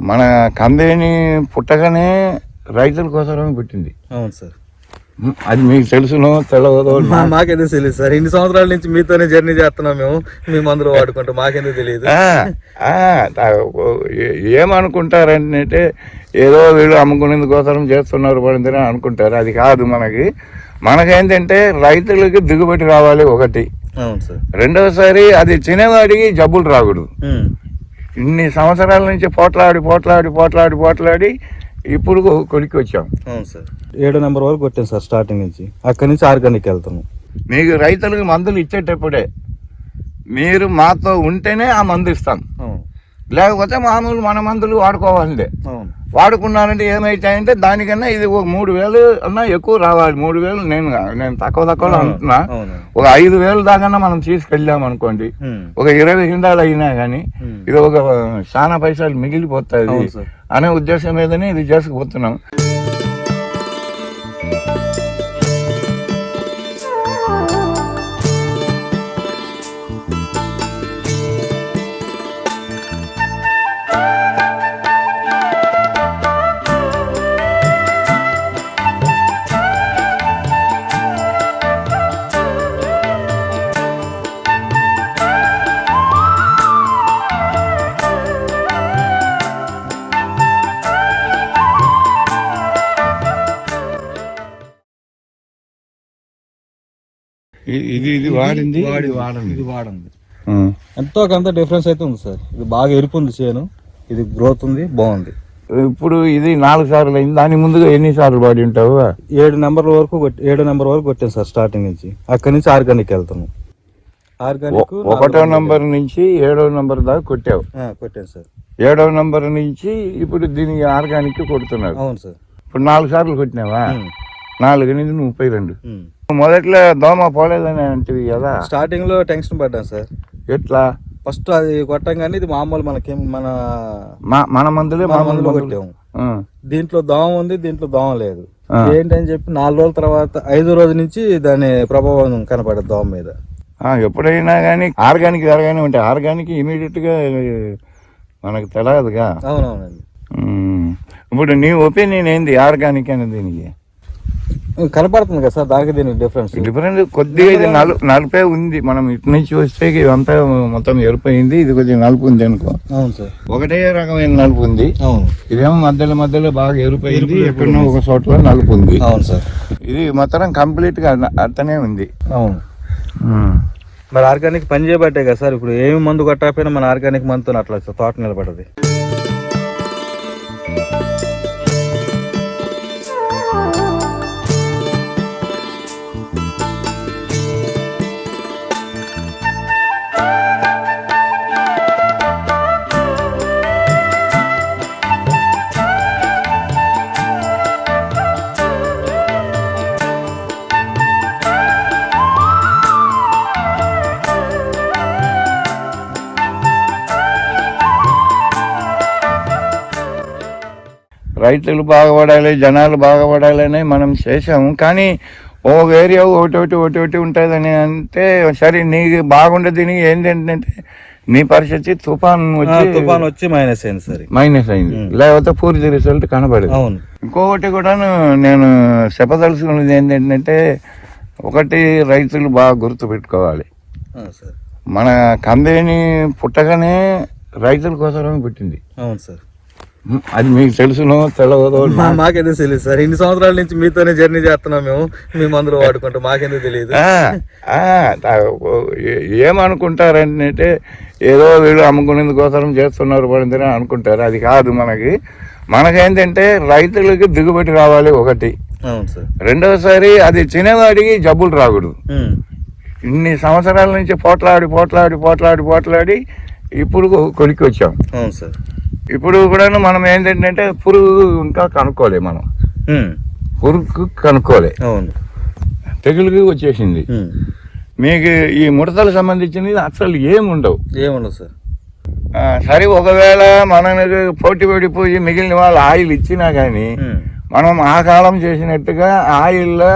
మన కంపెనీ పుట్టగానే రైతుల కోసమే పుట్టింది. అవును సార్. అది మీకు తెలుసునో తెలియదో మా మాకెందుకు తెలియదు సార్. ఇన్ని సంవత్సరాల నుంచి మీతోనే జర్నీ చేస్తున్నాం మేము. మీ మందులు వాడుకుంటాం మాకెందుకు తెలియదు ఏమనుకుంటారంటే ఏదో వీళ్ళు అమ్ముకునేందుకోసం చేస్తున్నారు పడిందని అనుకుంటారు. అది కాదు మనకి. మనకేంటంటే రైతులకి దిగుబడి రావాలి ఒకటి. అవును సార్. రెండవసారి అది తినేవాడికి జబ్బులు రాకూడదు. ఇన్ని సంవత్సరాల నుంచి పోట్లాడి పోట్లాడి పోట్లాడి పోట్లాడి ఇప్పుడు కొ- కొలిక్కి వచ్చాం అవును సార్. ఏడో నెంబర్ వరకు కొట్టాను సార్ స్టార్టింగ్ నుంచి. అక్కడి నుంచి ఆర్గానిక్ వెళ్తాను మీకు రైతులకు మందులు ఇచ్చేటప్పుడే మీరు మాతో ఉంటేనే ఆ మందు ఇస్తాం. లేకపోతే మామూలు మన మందులు వాడుకోవాల్సిందే. అవును. వాడుకున్నారంటే ఏమైతాయంటే దానికన్నా ఇది ఒక మూడు వేలు అన్నా ఎక్కువ రావాలి. మూడు వేలు నేను నేను తక్కువ తక్కువ అంటున్నా. ఒక ఐదు వేలు దాకా మనం తీసుకెళ్ళాం అనుకోండి. ఒక ఇరవై హిండాలు అయినా కానీ. ఇది ఒక చాలా పైసలు సార్. అనే ఉద్దేశం మీదనే ఇది చేసుకుపోతున్నాం. ఇది ఇది వాడింది? వాడి ఇది వాడండి. ఇది వాడండి. ఎంతో కొంత డిఫరెన్స్ అయితే ఉంది సార్. ఇది బాగా ఎరుపు ఉంది చేను. ఇది గ్రోత్ ఉంది బాగుంది. ఇప్పుడు ఇది నాలుగు సార్లు అయింది. దాని ముందుగా ఎన్ని సార్లు వాడి ఉంటావు? ఏడు నెంబర్ల వరకు ఏడు నెంబర్ వరకు కొట్టాను సార్ స్టార్టింగ్ నుంచి. అక్కడి నుంచి ఆర్గానిక్ వెళ్తాను. ఆర్గానిక్ ఒకటో నంబర్ నుంచి ఏడో నంబర్ దాకా కొట్టావు. కొట్టాను సార్. ఏడో నంబర్ నుంచి ఇప్పుడు దీనికి ఆర్గానిక్ కొడుతున్నారు అవును సార్. ఇప్పుడు నాలుగు సార్లు కొట్టినావా. నాలుగు ఎనిమిది ముప్పై రెండు. మొదట్లో దోమ పోలేదని అంటివి కదా. స్టార్టింగ్లో టెన్షన్ పడ్డాను సార్. ఎట్లా? ఫస్ట్ అది కొట్టంగానే ఇది మామూలు మనకేం మన మన మందులే మన మందులు. కొట్టాము. దీంట్లో దోమ ఉంది దీంట్లో దోమ లేదు. ఏంటని చెప్పి నాలుగు రోజుల తర్వాత ఐదో రోజు నుంచి దాని ప్రభావం కనపడదు దోమ మీద. ఎప్పుడైనా కానీ ఆర్గానిక్ ఆర్గానిక్ ఉంటాయి. ఆర్గానిక్ ఇమీడియట్గా మనకు తెలియదుగా అవునవునండి. ఇప్పుడు నీ ఒపీనియన్ ఏంది ఆర్గానిక్ అనేది దీనికి? కనపడుతుంది కదా సార్ దానికి దీనికి డిఫరెన్స్ డిఫరెంట్ కొద్దిగా ఇది నలు నలుపే ఉంది. మనం ఇటు నుంచి వస్తే ఇదంతా మొత్తం ఎరిపోయింది ఇది కొద్దిగా నలుపు ఉంది అనుకో. అవును సార్. ఒకటే రకమైన నలుపు ఉంది. అవును. ఇదేమో మధ్యలో మధ్యలో బాగా ఎరిపోయింది ఎక్కడో ఒక చోట్ల నలుపు ఉంది. అవును సార్. ఇది మొత్తం కంప్లీట్గా అట్లనే ఉంది. అవును. మరి ఆర్గానిక్ పని చేయబట్టే కదా సార్ ఇప్పుడు ఏమి మందు కొట్టకపోయినా మన ఆర్గానిక్ మందుతో అట్లా తోట నిలబడది. రైతులు బాగుపడాలి జనాలు బాగుపడాలి అని మనం చేసాము కానీ ఓ ఏరియా ఒకటి ఒకటి ఒకటి ఒకటి ఉంటుందని అంటే సరే నీకు బాగుండే దీనికి ఏంటంటే నీ పరిస్థితి తుఫాన్ వచ్చి తుఫాన్ వచ్చి మైనస్ అయింది సార్. మైనస్ అయింది. లేకపోతే పూర్తి రిజల్ట్ కనబడదు అవును. ఇంకొకటి కూడా నేను చెప్పదలుచుకున్నది ఏంటంటే ఒకటి రైతులు బాగా గుర్తు పెట్టుకోవాలి. మన కంపెనీ పుట్టగానే రైతుల కోసమే పుట్టింది. అవును సార్. అది మీకు తెలుసునో తెలియదో మా మాకెందుకు తెలియదు సార్. ఇన్ని సంవత్సరాల నుంచి మీతోనే జర్నీ చేస్తున్నాం మేము. మీ మందులు వాడుకుంటాం. మాకెందుకు తెలియదు ఏమనుకుంటారంటే ఏదో వీళ్ళు అమ్ముకునేందుకోసం చేస్తున్నారు పడిందని అనుకుంటారు. అది కాదు మనకి. మనకేంటంటే రైతులకి దిగుబడి రావాలి ఒకటి. రెండవసారి అది తినేవాడికి జబ్బులు రాకూడదు. ఇన్ని సంవత్సరాల నుంచి పోట్లాడి పోట్లాడి పోట్లాడి పోట్లాడి ఇప్పుడు కొ- కొలిక్కి వచ్చాం అవును సార్. ఇప్పుడు కూడా మనం ఏంటంటే పురుగు ఇంకా కనుక్కోలే మనం. పురుగు కనుక్కోలే. అవును. తెగులుకి వచ్చేసింది. మీకు ఈ ముడతలకు సంబంధించినవి అసలు ఏముండవు. ఏముండదు సార్? సరే ఒకవేళ మనకు పోటీ పడిపోయి మిగిలిన వాళ్ళు ఆయిల్ ఇచ్చినా కానీ. మనం ఆ కాలం చేసినట్టుగా ఆయిల్లో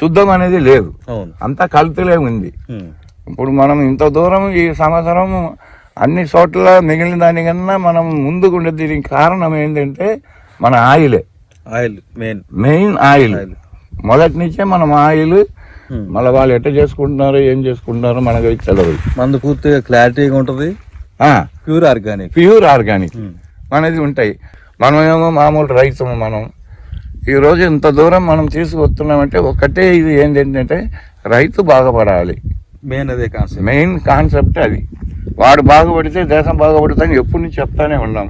శుద్ధం అనేది లేదు. అంతా కల్తీలే ఉంది. ఇప్పుడు మనం ఇంత దూరం ఈ సంవత్సరం అన్ని చోట్ల మిగిలిన దానికన్నా మనం ముందుకుండే దీనికి కారణం ఏంటంటే మన ఆయిలే. Oil main main oil. మొదటి నుంచే మనం ఆయిల్ మళ్ళీ వాళ్ళు ఎట్ట చేసుకుంటున్నారో ఏం చేసుకుంటున్నారో మనకు తెలియదు మందు పూర్తిగా క్లారిటీగా ఉంటుంది? ప్యూర్ ఆర్గానిక్ ప్యూర్ ఆర్గానిక్ అనేది ఉంటాయి. మనమేమో మామూలు రైతు మనం. ఈ రోజు ఇంత దూరం మనం తీసుకొస్తున్నామంటే ఒకటే ఇది ఏంటంటే రైతు బాగుపడాలి మెయిన్ అదే కాన్సెప్ట్ మెయిన్ కాన్సెప్ట్ అది. వాడు బాగుపడితే దేశం బాగుపడుతుందని ఎప్పటి నుంచి చెప్తానే ఉన్నాం.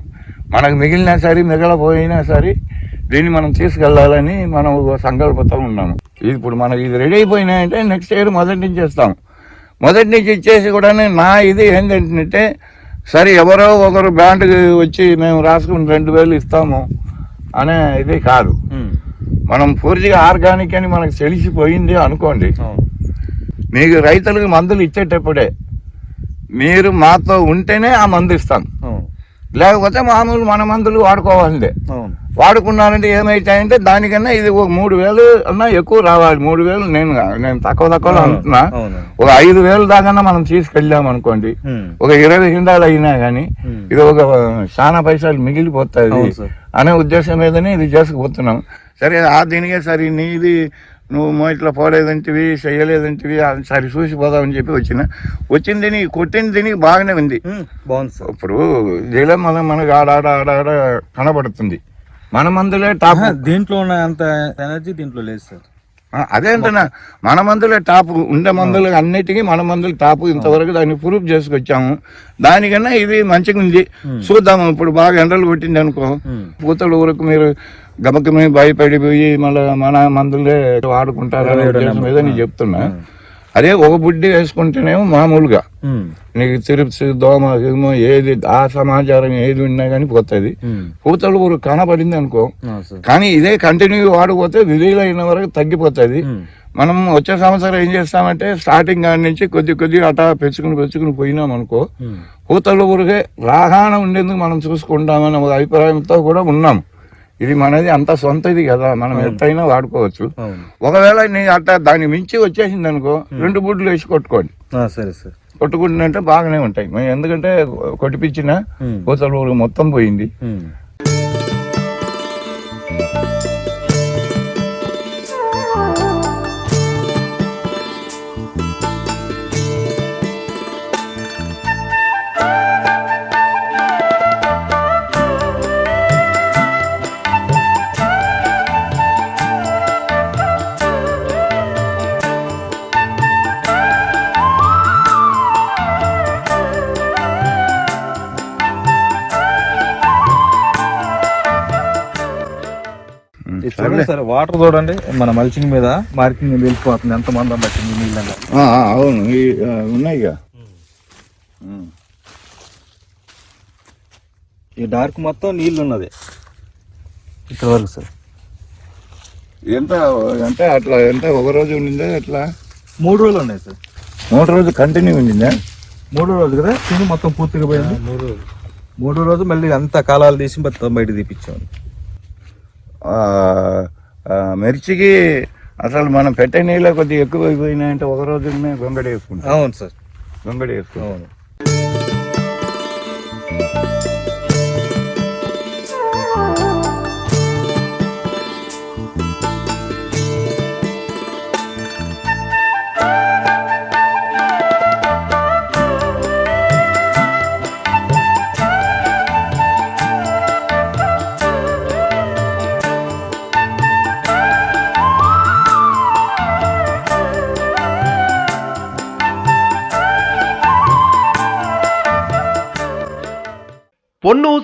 మనకు మిగిలినా సరే మిగలపోయినా సరే దీన్ని మనం తీసుకెళ్ళాలని మనం సంకల్పంతో ఉన్నాము. ఇప్పుడు మనకి ఇది రెడీ అయిపోయినాయంటే నెక్స్ట్ ఇయర్ మొదటి నుంచి ఇస్తాం మొదటి నుంచి ఇచ్చేసి కూడా నా ఇది ఏంటంటే సరే ఎవరో ఒకరు బ్యాండ్కి వచ్చి మేము రాసుకుని రెండు వేలు ఇస్తాము అనే ఇది కాదు. మనం పూర్తిగా ఆర్గానిక్ అని మనకు తెలిసిపోయింది అనుకోండి. మీకు రైతులకు మందులు ఇచ్చేటప్పుడే మీరు మాతో ఉంటేనే ఆ మందు ఇస్తాం. లేకపోతే మామూలు మన మందులు వాడుకోవాల్సిందే. వాడుకున్నారంటే ఏమైతాయంటే దానికన్నా ఇది ఒక మూడు వేలు అన్నా ఎక్కువ రావాలి. మూడు వేలు నేను నేను తక్కువ తక్కువలో అంటున్నా. ఒక ఐదు వేలు దాకా మనం తీసుకెళ్ళాం అనుకోండి. ఒక ఇరవై హిండాలు అయినా కానీ. ఇది ఒక చాలా పైసలు మిగిలిపోతుంది. అనే ఉద్దేశం మీదనే ఇది చేసుకుపోతున్నాం. సరే ఆ దీనికే సరే నీది నువ్వు మో ఇట్లా పోలేదంటివి చేయలేదంటివి అది సరే చూసిపోదామని చెప్పి వచ్చిన. వచ్చిన దీనికి కొట్టిన దీనికి బాగానే ఉంది. బాగుంది సార్. ఇప్పుడు దీనిలో మనం మనకు ఆడ ఆడ ఆడ ఆడ కనబడుతుంది. మన మందులే టాప్. దీంట్లో ఉన్న అంత ఎనర్జీ దీంట్లో లేదు సార్. ఆ, అదే అంటున్నా మన మందులే టాప్ ఉండే మందులు అన్నిటికీ మన మందులు టాప్ ఇంతవరకు దాన్ని ప్రూఫ్ చేసుకొచ్చాము. దానికన్నా ఇది మంచిగా ఉంది. చూద్దాము ఇప్పుడు బాగా ఎండలు కొట్టింది అనుకో. పూతల ఊరకు మీరు గమకమే భయపడిపోయి మళ్ళీ మన మందులే వాడుకుంటారనే ఉద్దేశం మీద నేను చెప్తున్నా. అదే ఒక బుడ్డి వేసుకుంటేనేమో మామూలుగా. నీకు తిరుపతి దోమ గిమ ఏది ఆ సమాచారం ఏది ఉన్నా కానీ పోతుంది. పూతల ఊరు కనబడింది అనుకో. కానీ ఇదే కంటిన్యూ వాడిపోతే విధులైన వరకు తగ్గిపోతుంది. మనం వచ్చే సంవత్సరం ఏం చేస్తామంటే స్టార్టింగ్ కాడి నుంచి కొద్ది కొద్దిగా అటా పెంచుకుని పెంచుకుని పోయినాం అనుకో. పూతల ఊరికే రాగాన ఉండేందుకు మనం చూసుకుంటామనే అభిప్రాయంతో కూడా ఉన్నాం. ఇది మనది అంత సొంతది కదా మనం ఎంతైనా వాడుకోవచ్చు. ఒకవేళ నీ అట్లా దాన్ని మించి వచ్చేసింది అనుకో రెండు బుడ్లు వేసి కొట్టుకోండి. సరే సార్. కొట్టుకుంటుంటే బాగానే ఉంటాయి. ఎందుకంటే కొట్టిపించిన ఊరు మొత్తం పోయింది. చూడండి సార్. వాటర్ చూడండి. మన మల్చింగ్ మీద మార్కింగ్ వెళ్ళిపోతుంది ఎంత మందం పట్టింది నీళ్ళంగా అవును. ఉమ్. ఈ డార్క్ మొత్తం నీళ్ళు ఉన్నది ఇక్కడ వరకు సార్. ఎంత అంటే అట్లా ఎంత ఒక రోజు ఉండిందా అట్లా మూడు రోజులు ఉన్నాయి సార్. మూడు రోజు కంటిన్యూ ఉండిందా? మూడో రోజు కదా తిని మొత్తం పూర్తిగా పోయింది? మూడు రోజు మూడో రోజు మళ్ళీ అంత కాలాలు తీసి మొత్తం బయట ఆ, మిర్చికి అసలు మనం పెట్టే నీళ్ళ కొద్దిగా ఎక్కువ అయిపోయినాయంటే ఒక రోజునే గొంగడి వేసుకుంటాం. అవును సార్. గొంగడి వేసుకుంటాం.